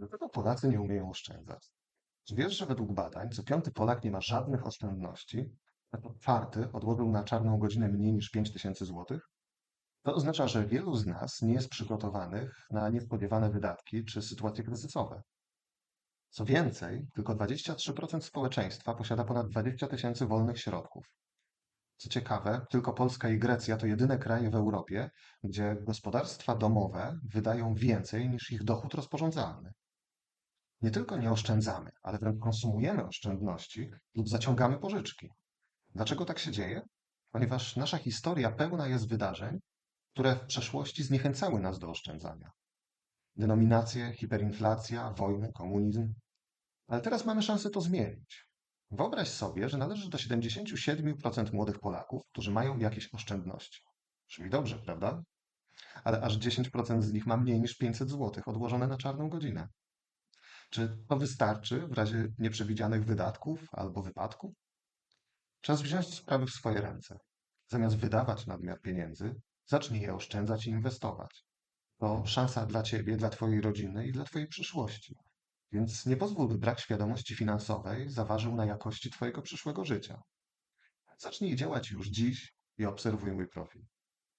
Dlaczego Polacy nie umieją oszczędzać? Czy wiesz, że według badań co piąty Polak nie ma żadnych oszczędności, a co czwarty odłożył na czarną godzinę mniej niż 5 tysięcy złotych? To oznacza, że wielu z nas nie jest przygotowanych na niespodziewane wydatki czy sytuacje kryzysowe. Co więcej, tylko 23% społeczeństwa posiada ponad 20 tysięcy wolnych środków. Co ciekawe, tylko Polska i Grecja to jedyne kraje w Europie, gdzie gospodarstwa domowe wydają więcej niż ich dochód rozporządzalny. Nie tylko nie oszczędzamy, ale wręcz konsumujemy oszczędności lub zaciągamy pożyczki. Dlaczego tak się dzieje? Ponieważ nasza historia pełna jest wydarzeń, które w przeszłości zniechęcały nas do oszczędzania. Denominacje, hiperinflacja, wojny, komunizm. Ale teraz mamy szansę to zmienić. Wyobraź sobie, że należysz do 77% młodych Polaków, którzy mają jakieś oszczędności. Brzmi dobrze, prawda? Ale aż 10% z nich ma mniej niż 500 zł odłożone na czarną godzinę. Czy to wystarczy w razie nieprzewidzianych wydatków albo wypadku? Czas wziąć sprawy w swoje ręce. Zamiast wydawać nadmiar pieniędzy, zacznij je oszczędzać i inwestować. To szansa dla ciebie, dla twojej rodziny i dla twojej przyszłości. Więc nie pozwól, by brak świadomości finansowej zaważył na jakości twojego przyszłego życia. Zacznij działać już dziś i obserwuj mój profil.